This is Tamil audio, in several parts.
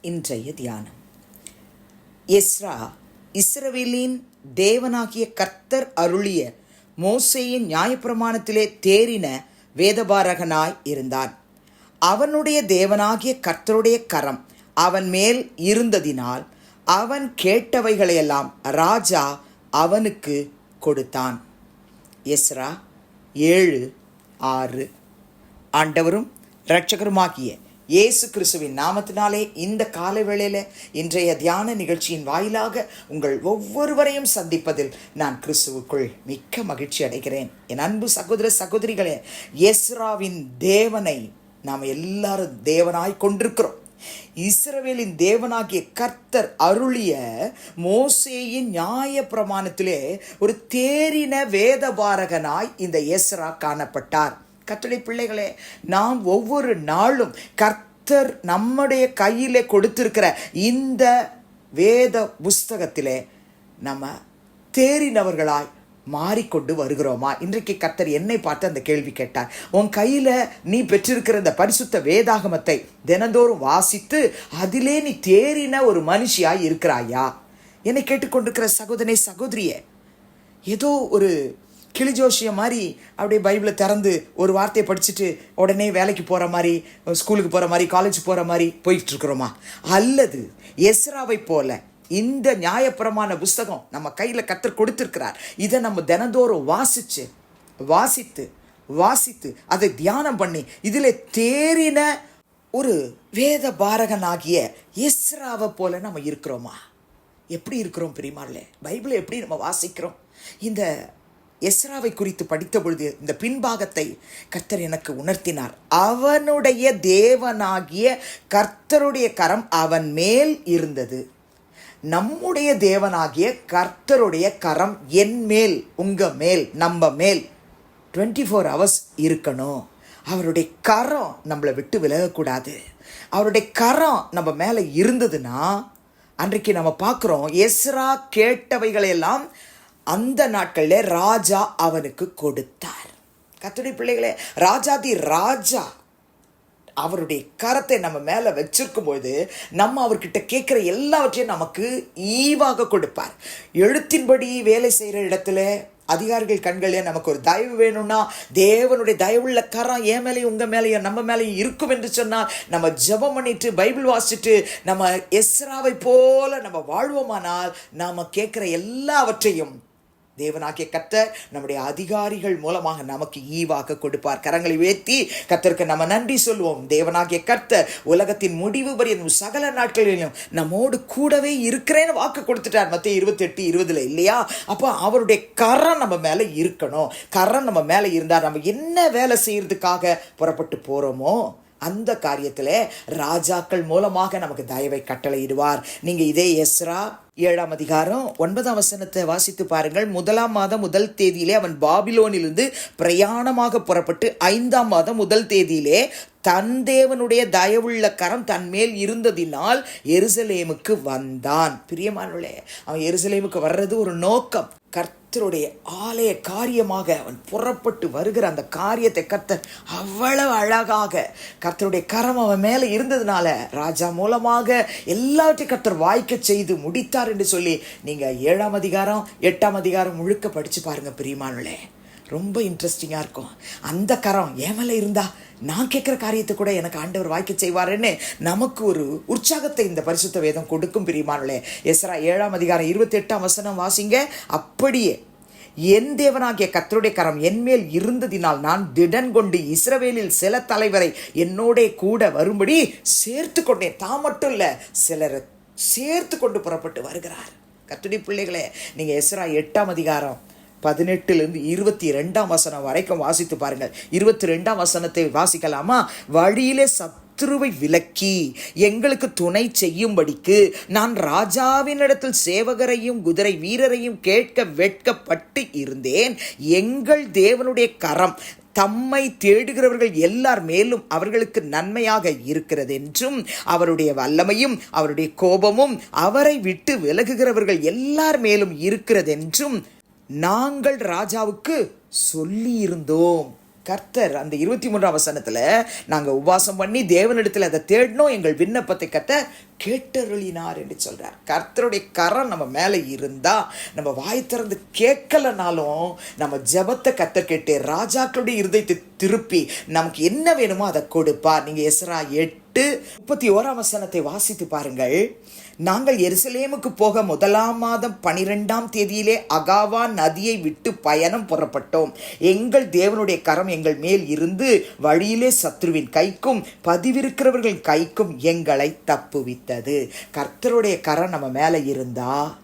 இன்றைய தியானம். எஸ்ரா இஸ்ரவேலின் தேவனாகிய கர்த்தர் அருளிய மோசேயின் நியாயப்பிரமாணத்திலே தேறின வேதபாரகனாய் இருந்தான். அவனுடைய தேவனாகிய கர்த்தருடைய கரம் அவன் மேல் இருந்ததினால் அவன் கேட்டவைகளையெல்லாம் ராஜா அவனுக்கு கொடுத்தான். எஸ்ரா ஏழு ஆறு. ஆண்டவரும் இரட்சகருமாகிய இயேசு கிறிஸ்துவின் நாமத்தினாலே இந்த காலை வேளையில் இன்றைய தியான நிகழ்ச்சியின் வாயிலாக உங்கள் ஒவ்வொருவரையும் சந்திப்பதில் நான் கிறிஸ்துவுக்குள் மிக்க மகிழ்ச்சி அடைகிறேன். என் அன்பு சகோதர சகோதரிகளே எஸ்ராவின் தேவனை நாம் எல்லாரும் தேவனாய் கொண்டிருக்கிறோம். இஸ்ரவேலின் தேவனாகிய கர்த்தர் அருளிய மோசேயின் நியாய பிரமாணத்திலே ஒரு தேறின வேதபாரகனாய் இந்த எஸ்ரா காணப்பட்டார். கத்துடைய பிள்ளைகளே நாம் ஒவ்வொரு நாளும் கர்த்தர் நம்முடைய கையிலே கொடுத்திருக்கிற இந்த வேத புஸ்தகத்திலே நம்ம தேறினவர்களாய் மாறிக்கொண்டு வருகிறோமா? இன்றைக்கு கர்த்தர் என்னை பார்த்து அந்த கேள்வி கேட்டார். உன் கையில் நீ பெற்றிருக்கிற இந்த பரிசுத்த வேதாகமத்தை தினந்தோறும் வாசித்து அதிலே நீ தேறின ஒரு மனுஷியாய் இருக்கிறாயா? என்னை கேட்டுக்கொண்டிருக்கிற சகோதரனை சகோதரியே ஏதோ ஒரு கிளிஜோஷியம் மாதிரி அப்படியே பைபிளை திறந்து ஒரு வார்த்தையை படிச்சுட்டு உடனே வேலைக்கு போகிற மாதிரி ஸ்கூலுக்கு போகிற மாதிரி காலேஜ் போகிற மாதிரி போயிட்டுருக்குறோமா அல்லது எஸ்ராவை போல இந்த நியாயப்புறமான புஸ்தகம் நம்ம கையில் கற்று கொடுத்துருக்கிறார். இதை நம்ம தினந்தோறும் வாசித்து வாசித்து வாசித்து அதை தியானம் பண்ணி இதில் தேறின ஒரு வேத பாரகனாகிய இஸ்ராவை போல நம்ம இருக்கிறோமா? எப்படி இருக்கிறோம் பிரிமாரில் பைபிளை எப்படி நம்ம வாசிக்கிறோம்? இந்த எஸ்ராவை குறித்து படித்த பொழுது இந்த பின்பாகத்தை கர்த்தர் எனக்கு உணர்த்தினார். அவனுடைய தேவனாகிய கர்த்தருடைய கரம் அவன் மேல் இருந்தது. நம்முடைய தேவனாகிய கர்த்தருடைய கரம் என் மேல் உங்க மேல் நம்ம மேல் டுவெண்ட்டி ஃபோர் ஹவர்ஸ் இருக்கணும். அவருடைய கரம் நம்மளை விட்டு விலகக்கூடாது. அவருடைய கரம் நம்ம மேலே இருந்ததுன்னா அன்றைக்கு நம்ம பார்க்குறோம் எஸ்ரா கேட்டவைகளெல்லாம் அந்த நாட்களில் ராஜா அவனுக்கு கொடுத்தார். கத்துடைய பிள்ளைகளே ராஜாதி ராஜா. அவருடைய கரத்தை நம்ம மேலே வச்சிருக்கும் பொழுது நம்ம அவர்கிட்ட கேட்குற எல்லாவற்றையும் நமக்கு ஈவாக கொடுப்பார். எழுத்தின்படி வேலை செய்கிற இடத்துல அதிகாரிகள் கண்களே நமக்கு ஒரு தயவு வேணும்னா தேவனுடைய தயவுள்ள கரம் என் மேலேயும் உங்கள் மேலேயும் நம்ம மேலேயும் இருக்கும் என்று சொன்னால் நம்ம ஜெபம் பண்ணிட்டு பைபிள் வாசிச்சுட்டு நம்ம எஸ்ராவை போல நம்ம வாழ்வோமானால் நாம் கேட்குற எல்லாவற்றையும் தேவனாகிய கத்தர் நம்முடைய அதிகாரிகள் மூலமாக நமக்கு ஈவாக கொடுப்பார். கரங்களை உயர்த்தி கத்தருக்கு நம்ம நன்றி சொல்வோம். தேவனாகிய கர்த்தர் உலகத்தின் முடிவு வரையும் சகல நாட்களிலும் நம்மோடு கூடவே இருக்கிறேன்னு வாக்கு கொடுத்துட்டார். மற்ற இருபத்தி எட்டு இருபதுல இல்லையா? அப்போ அவருடைய கரம் நம்ம மேலே இருக்கணும். கரம் நம்ம மேலே இருந்தால் நம்ம என்ன வேலை செய்யறதுக்காக புறப்பட்டு போகிறோமோ அந்த காரியத்தில் ராஜாக்கள் மூலமாக நமக்கு தயவை கட்டளையிடுவார். நீங்கள் இதே எஸ்ரா ஏழாம் அதிகாரம் ஒன்பதாம் வசனத்தை வாசித்து பாருங்கள். முதலாம் மாதம் முதல் தேதியிலே அவன் பாபிலோனிலிருந்து பிரயாணமாக புறப்பட்டு ஐந்தாம் மாதம் முதல் தேதியிலே தன் தேவனுடைய தயவுள்ள கரம் தன் மேல் இருந்ததினால் எருசலேமுக்கு வந்தான். பிரியமானவளே அவன் எருசலேமுக்கு வர்றது ஒரு நோக்கம். கர்த்த கர்த்தருடைய ஆலய காரியமாக அவன் புறப்பட்டு வருகிற அந்த காரியத்தை கர்த்தர் அவ்வளவு அழகாக கர்த்தருடைய கரம் அவன் மேலே இருந்ததுனால ராஜா மூலமாக எல்லாவற்றையும் கர்த்தர் வாய்க்க செய்து முடித்தார் என்று சொல்லி நீங்கள் ஏழாம் அதிகாரம் எட்டாம் அதிகாரம் முழுக்க படித்து பாருங்க பிரியமானுலே ரொம்ப இன்ட்ரெஸ்டிங்காக இருக்கும். அந்த கரம் ஏமல இருந்தா நான் கேட்குற காரியத்தை கூட எனக்கு ஆண்டவர் வாய்க்க செய்வாருன்னு நமக்கு ஒரு உற்சாகத்தை இந்த பரிசுத்த வேதம் கொடுக்கும் பிரியமானே எஸ்ரா ஏழாம் அதிகாரம் இருபத்தெட்டாம் வசனம் வாசிங்க. அப்படியே என் தேவனாகிய கத்தருடைய கரம் என்மேல் இருந்ததினால் நான் திடன் கொண்டு இஸ்ரவேலில் சில தலைவரை என்னோட கூட வரும்படி சேர்த்து கொண்டேன். தான் மட்டும் இல்லை சிலரை சேர்த்து கொண்டு புறப்பட்டு வருகிறார். கத்துடி பிள்ளைகளே நீங்கள் எஸ்ரா எட்டாம் அதிகாரம் பதினெட்டுலேருந்து இருபத்தி ரெண்டாம் வசனம் வரைக்கும் வாசித்து பாருங்கள். இருபத்தி ரெண்டாம் வசனத்தை வாசிக்கலாமா? வழியிலே சத்ருவை விலக்கி எங்களுக்கு துணை செய்யும்படிக்கு நான் ராஜாவினிடத்தில் சேவகரையும் குதிரை வீரரையும் கேட்க வெட்கப்பட்டு இருந்தேன். எங்கள் தேவனுடைய கரம் தம்மை தேடுகிறவர்கள் எல்லார் மேலும் அவர்களுக்கு நன்மையாக இருக்கிறது என்றும் அவருடைய வல்லமையும் அவருடைய கோபமும் அவரை விட்டு விலகுகிறவர்கள் எல்லார் மேலும் இருக்கிறதென்றும் நாங்கள் ராஜாவுக்கு சொல்லியிருந்தோம். கர்த்தர் அந்த இருபத்தி மூன்றாம் வசனத்தில் நாங்கள் உபாசம் பண்ணி தேவனிடத்தில் அதை தேடினோம். எங்கள் விண்ணப்பத்தை கத்த கேட்டருளினார் என்று சொல்கிறார் கர்த்தருடைய கரம் நம்ம மேலே இருந்தால் நம்ம வாய் திறந்து கேட்கலனாலும் நம்ம ஜெபத்தை கத்த கேட்டு ராஜாக்களுடைய இருதயத்தை திருப்பி நமக்கு என்ன வேணுமோ அதை கொடுப்பார். நீங்கள் எஸ்ரா எட்டு முப்பத்தி ஓராம் வசனத்தை வாசித்து பாருங்கள். நாங்கள் எருசலேமுக்கு போக முதலாம் மாதம் பனிரெண்டாம் தேதியிலே அகாவா நதியை விட்டு பயணம் புறப்பட்டோம். எங்கள் தேவனுடைய கரம் எங்கள் மேல் இருந்து வழியிலே சத்ருவின் கைக்கும் பதிவிருக்கிறவர்கள் கைக்கும் எங்களை தப்புவித்தது. கர்த்தருடைய கரம் நம்ம மேலே இருந்தா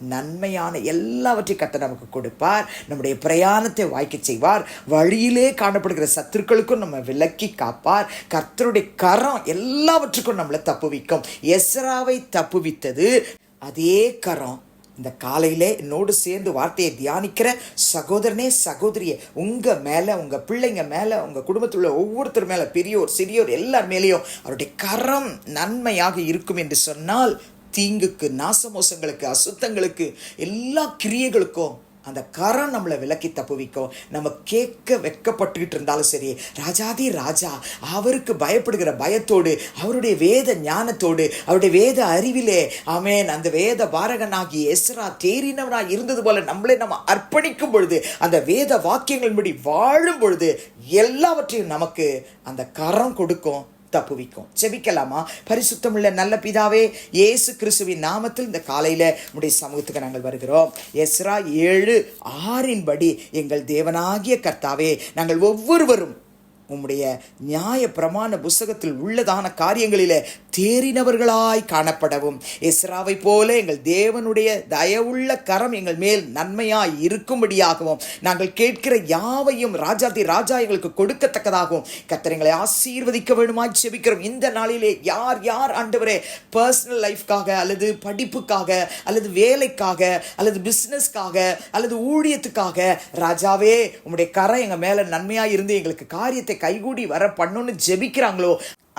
நன்மையான எல்லாவற்றையும் கத்த நமக்கு கொடுப்பார். நம்முடைய பிரயாணத்தை வாய்க்க செய்வார். வழியிலே காணப்படுகிற சத்துருக்களுக்கும் நம்ம விலக்கி காப்பார். கர்த்தருடைய கரம் எல்லாவற்றுக்கும் நம்மளை தப்புவிக்கும் எஸ்ராவை தப்புவித்தது அதே கரம் இந்த காலையிலே என்னோடு சேர்ந்து வார்த்தையை தியானிக்கிற சகோதரனே சகோதரியே உங்கள் மேலே உங்கள் பிள்ளைங்க மேலே உங்கள் குடும்பத்தில் உள்ள ஒவ்வொருத்தர் மேலே பெரியோர் சிறியோர் எல்லார் மேலேயும் அவருடைய கரம் நன்மையாக இருக்கும் என்று சொன்னால் தீங்குக்கு நாசமோசங்களுக்கு அசுத்தங்களுக்கு எல்லா கிரியைகளுக்கும் அந்த கரம் நம்மளை விலக்கி தப்புவிக்கும். நம்ம கேட்க வெக்கப்பட்டுக்கிட்டு இருந்தாலும் சரி ராஜாதி ராஜா அவருக்கு பயப்படுகிற பயத்தோடு அவருடைய வேத ஞானத்தோடு அவருடைய வேத அறிவிலே ஆமேன் அந்த வேத பாரகனாகி எஸ்ரா தேறினவனாக இருந்தது போல நம்மளே நம்ம அர்ப்பணிக்கும் பொழுது அந்த வேத வாக்கியங்கள் படி வாழும் பொழுது எல்லாவற்றையும் நமக்கு அந்த கரம் கொடுக்கும். தப்புவிக்கும். செபிக்கலாமா பரிசுத்தமுள்ள நல்ல பிதாவே இயேசு கிறிஸ்துவின் நாமத்தில் இந்த காலையில் உடைய சமூகத்துக்கு நாங்கள் வருகிறோம். எஸ்ரா ஏழு ஆறின் படி எங்கள் தேவனாகிய கர்த்தாவே நாங்கள் ஒவ்வொருவரும் உம்முடைய நியாய பிரமாண புஸ்தகத்தில் உள்ளதான காரியங்களிலே தேறினவர்களாய் காணப்படவும். இஸ்ராவை போல எங்கள் தேவனுடைய தயவுள்ள கரம் எங்கள் மேல் நன்மையாய் இருக்கும்படியாகவும் நாங்கள் கேட்கிற யாவையும் ராஜாதி ராஜா எங்களுக்கு கொடுக்கத்தக்கதாகவும் கத்திரங்களை ஆசீர்வதிக்க வேண்டுமாய் செபிக்கிறோம் இந்த நாளிலே யார் யார் ஆண்டவரே பர்சனல் லைஃப்காக அல்லது படிப்புக்காக அல்லது வேலைக்காக அல்லது பிஸ்னஸ்க்காக அல்லது ஊழியத்துக்காக ராஜாவே உங்களுடைய கரம் எங்கள் மேலே நன்மையாக இருந்து எங்களுக்கு காரியத்தை கைகூடி வர பண்ணுன்னு ஜெபிக்கிறாங்களோ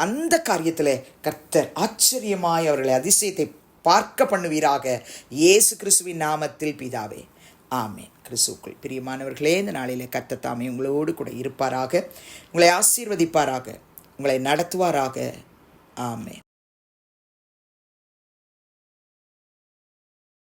அந்த காரியத்தில் கர்த்தர் ஆச்சரியமாய் அவர்களை அதிசயத்தை பார்க்க பண்ணுவீராக. இயேசு கிறிஸ்துவின் நாமத்தில் பிதாவே. ஆமேன். கிறிஸ்துக்குள் பிரியமானவர்களே இந்த நாளில் கர்த்த தாமே உங்களோடு கூட இருப்பாராக. உங்களை ஆசீர்வதிப்பாராக. உங்களை நடத்துவாராக. ஆமேன்.